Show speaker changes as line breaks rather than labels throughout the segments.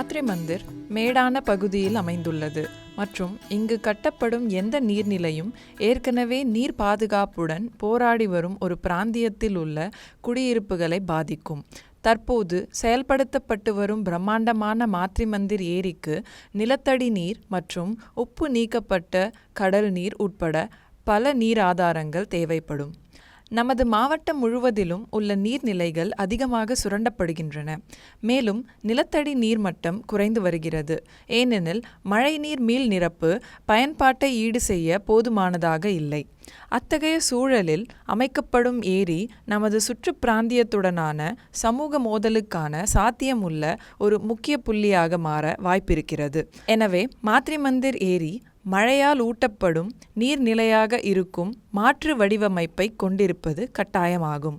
மாத்ரே மந்திர் மேடான பகுதியில் அமைந்துள்ளது மற்றும் இங்கு கட்டப்படும் எந்த நீர்நிலையும் ஏற்கனவே நீர் பாதுகாப்புடன் போராடி வரும் ஒரு பிராந்தியத்தில் உள்ள குடியிருப்புகளை பாதிக்கும். தற்போது செயல்படுத்தப்பட்டு வரும் பிரம்மாண்டமான மாத்ரி மந்திர் ஏரிக்கு நிலத்தடி நீர் மற்றும் உப்பு நீக்கப்பட்ட கடல் நீர் உட்பட பல நீர் ஆதாரங்கள் தேவைப்படும். நமது மாவட்டம் முழுவதிலும் உள்ள நீர்நிலைகள் அதிகமாக சுரண்டப்படுகின்றன. மேலும் நிலத்தடி நீர்மட்டம் குறைந்து வருகிறது. ஏனெனில் மழைநீர் மீள் நிரப்பு பயன்பாட்டை ஈடு செய்ய போதுமானதாக இல்லை. அத்தகைய சூழலில் அமைக்கப்படும் ஏரி நமது சுற்று பிராந்தியத்துடனான சமூக மோதலுக்கான சாத்தியமுள்ள ஒரு முக்கிய புள்ளியாக மாற வாய்ப்பிருக்கிறது. எனவே மாத்ரி மந்திர் ஏரி மழையால் ஊட்டப்படும் நீர்நிலையாக இருக்கும் மாற்று வடிவமைப்பை கொண்டிருப்பது கட்டாயமாகும்.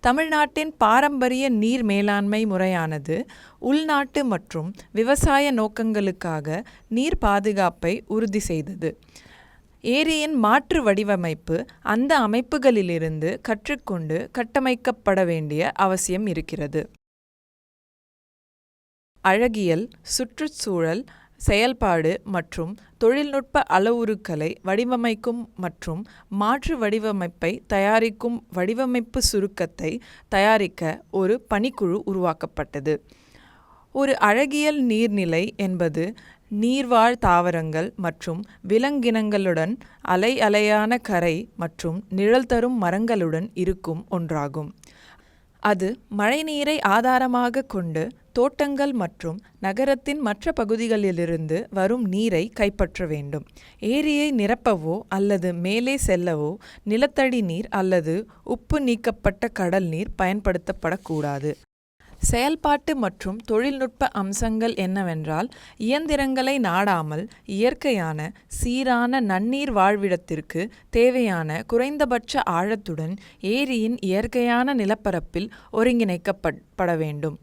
தமிழ்நாட்டின் பாரம்பரிய நீர் மேலாண்மை முறையானது உள்நாட்டு மற்றும் விவசாய நோக்கங்களுக்காக நீர் பாதுகாப்பை உறுதி செய்தது. ஏரியின் மாற்று வடிவமைப்பு அந்த அமைப்புகளிலிருந்து கற்றுக்கொண்டு கட்டமைக்கப்பட வேண்டிய அவசியம் இருக்கிறது. அழகியல் சுற்றுச்சூழல் செயல்பாடு மற்றும் தொழில்நுட்ப அளவுருக்களை வடிவமைக்கும் மற்றும் மாற்று வடிவமைப்பை தயாரிக்கும் வடிவமைப்பு சுருக்கத்தை தயாரிக்க ஒரு பணிக்குழு உருவாக்கப்பட்டது. ஒரு அழகியல் நீர்நிலை என்பது நீர்வாழ் தாவரங்கள் மற்றும் விலங்கினங்களுடன் அலை அலையான கரை மற்றும் நிழல் தரும் மரங்களுடன் இருக்கும் ஒன்றாகும். அது மழைநீரை ஆதாரமாக கொண்டு தோட்டங்கள் மற்றும் நகரத்தின் மற்ற பகுதிகளிலிருந்து வரும் நீரை கைப்பற்ற வேண்டும். ஏரியை நிரப்பவோ அல்லது மேலே செல்லவோ நிலத்தடி நீர் அல்லது உப்பு நீக்கப்பட்ட கடல் நீர் பயன்படுத்தப்படக்கூடாது. செயல்பாட்டு மற்றும் தொழில்நுட்ப அம்சங்கள் என்னவென்றால் இயந்திரங்களை நாடாமல் இயற்கையான சீரான நன்னீர் வாழ்விடத்திற்கு தேவையான குறைந்தபட்ச ஆழத்துடன் ஏரியின் இயற்கையான நிலப்பரப்பில் ஒருங்கிணைக்கப்பட வேண்டும்.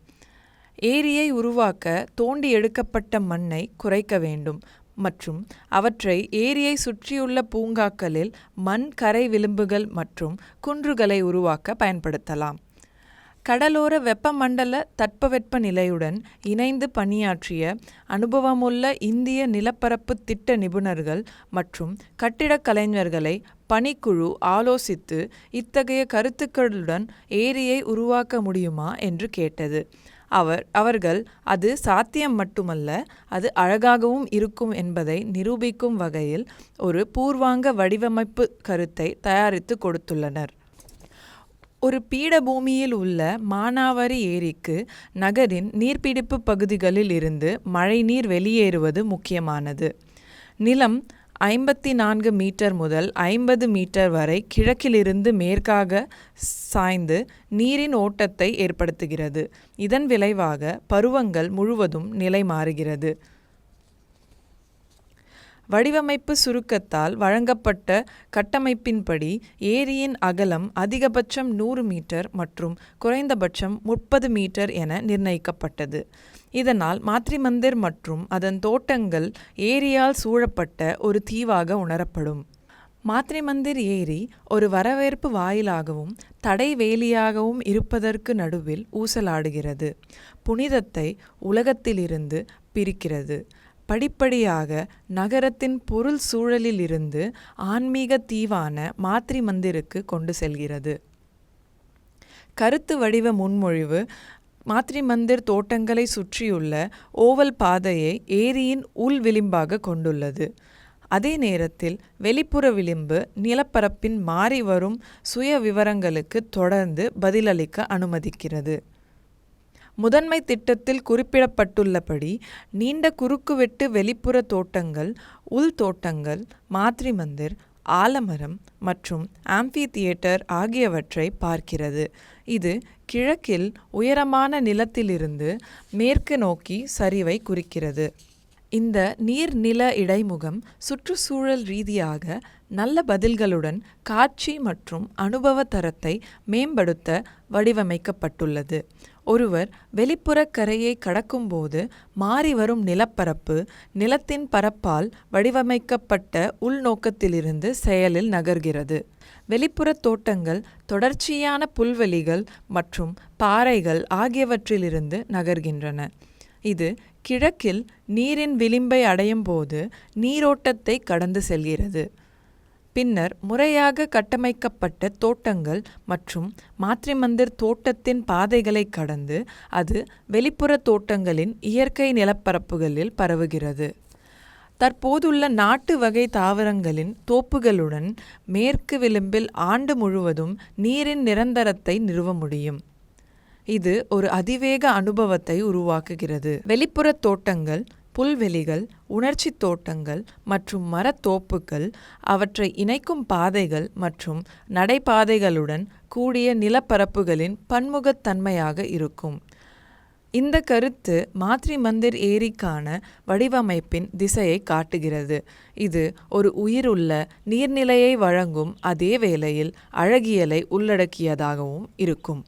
ஏரியை உருவாக்க தோண்டி எடுக்கப்பட்ட மண்ணை குறைக்க வேண்டும். மற்றும் அவற்றை ஏரியை சுற்றியுள்ள பூங்காக்களில் மண் கரை விளிம்புகள் மற்றும் குன்றுகளை உருவாக்க பயன்படுத்தலாம். கடலோர வெப்பமண்டல தட்பவெப்ப நிலையுடன் இணைந்து பணியாற்றிய அனுபவமுள்ள இந்திய நிலப்பரப்பு திட்ட நிபுணர்கள் மற்றும் கட்டிடக் கலைஞர்களை பணிக்குழு ஆலோசித்து இத்தகைய கருத்துக்களுடன் ஏரியை உருவாக்க முடியுமா என்று கேட்டது. அவர் அவர்கள் அது சாத்தியம் மட்டுமல்ல அது அழகாகவும் இருக்கும் என்பதை நிரூபிக்கும் வகையில் ஒரு பூர்வாங்க வடிவமைப்பு கருத்தை தயாரித்து கொடுத்துள்ளனர். ஒரு பீடபூமியில் உள்ள மானாவாரி ஏரிக்கு நகரின் நீர்பிடிப்பு பகுதிகளில் இருந்து மழைநீர் வெளியேறுவது முக்கியமானது. நிலம் ஐம்பத்தி நான்கு மீட்டர் முதல் ஐம்பது மீட்டர் வரை கிழக்கிலிருந்து மேற்காக சாய்ந்து நீரின் ஓட்டத்தை ஏற்படுத்துகிறது. இதன் விளைவாக பருவங்கள் முழுவதும் நிலை மாறுகிறது வடிவமைப்பு சுருக்கத்தால் வழங்கப்பட்ட கட்டமைப்பின்படி ஏரியின் அகலம் அதிகபட்சம் நூறு மீட்டர் மற்றும் குறைந்தபட்சம் முப்பது மீட்டர் என நிர்ணயிக்கப்பட்டது. இதனால் மாத்ரிமந்திர் மற்றும் அதன் தோட்டங்கள் ஏரியால் சூழப்பட்ட ஒரு தீவாக உணரப்படும். மாத்ரிமந்திர் ஏரி ஒரு வரவேற்பு வாயிலாகவும் தடை வேலியாகவும் இருப்பதற்கு நடுவில் ஊசலாடுகிறது. புனிதத்தை உலகத்திலிருந்து பிரிக்கிறது. படிப்படியாக நகரத்தின் பொருள் சூழலிலிருந்து ஆன்மீக தீவான மாத்ரி மந்திருக்கு கொண்டு செல்கிறது. கருத்து வடிவ முன்மொழிவு மாத்ரி மந்திர் தோட்டங்களை சுற்றியுள்ள ஓவல் பாதையை ஏரியின் உள் விளிம்பாக கொண்டுள்ளது. அதே நேரத்தில் வெளிப்புற விளிம்பு நிலப்பரப்பின் மாறி வரும் சுய விவரங்களுக்கு தொடர்ந்து பதிலளிக்க அனுமதிக்கிறது. முதன்மை திட்டத்தில் குறிப்பிடப்பட்டுள்ளபடி நீண்ட குறுக்குவெட்டு வெளிப்புற தோட்டங்கள் உள் தோட்டங்கள் மாத்ரி மந்திர் ஆலமரம் மற்றும் ஆம்பி தியேட்டர் ஆகியவற்றை பார்க்கிறது. இது கிழக்கில் உயரமான நிலத்திலிருந்து மேற்கு நோக்கி சரிவை குறிக்கிறது. இந்த நீர்நில இடைமுகம் சுற்றுச்சூழல் ரீதியாக நல்ல பதில்களுடன் காட்சி மற்றும் அனுபவ தரத்தை மேம்படுத்த வடிவமைக்கப்பட்டுள்ளது. ஒருவர் வெளிப்புற கரையை கடக்கும்போது மாறிவரும் நிலப்பரப்பு நிலத்தின் பரப்பால் வடிவமைக்கப்பட்ட உள்நோக்கத்திலிருந்து செயலில் நகர்கிறது. வெளிப்புற தோட்டங்கள் தொடர்ச்சியான புல்வெளிகள் மற்றும் பாறைகள் ஆகியவற்றிலிருந்து நகர்கின்றன. இது கிழக்கில் நீரின் விளிம்பை அடையும் போது நீரோட்டத்தை கடந்து செல்கிறது. பின்னர் முறையாக கட்டமைக்கப்பட்ட தோட்டங்கள் மற்றும் மாத்ரிமந்திர் தோட்டத்தின் பாதைகளை கடந்து அது வெளிப்புற தோட்டங்களின் இயற்கை நிலப்பரப்புகளில் பரவுகிறது. தற்போதுள்ள நாட்டு வகை தாவரங்களின் தோப்புகளுடன் மேற்கு விளிம்பில் ஆண்டு முழுவதும் நீரின் நிரந்தரத்தை நிறுவ முடியும். இது ஒரு அதிவேக அனுபவத்தை உருவாக்குகிறது. வெளிப்புற தோட்டங்கள் புல்வெளிகள் உணர்ச்சி தோட்டங்கள் மற்றும் மரத்தோப்புகள் அவற்றை இணைக்கும் பாதைகள் மற்றும் நடைபாதைகளுடன் கூடிய நிலப்பரப்புகளின் பன்முகத்தன்மையாக இருக்கும். இந்த கருத்து மாத்ரி மந்திர் ஏரிக்கான வடிவமைப்பின் திசையை காட்டுகிறது. இது ஒரு உயிருள்ள நீர்நிலையை வழங்கும் அதே வேளையில் அழகியலை உள்ளடக்கியதாகவும் இருக்கும்.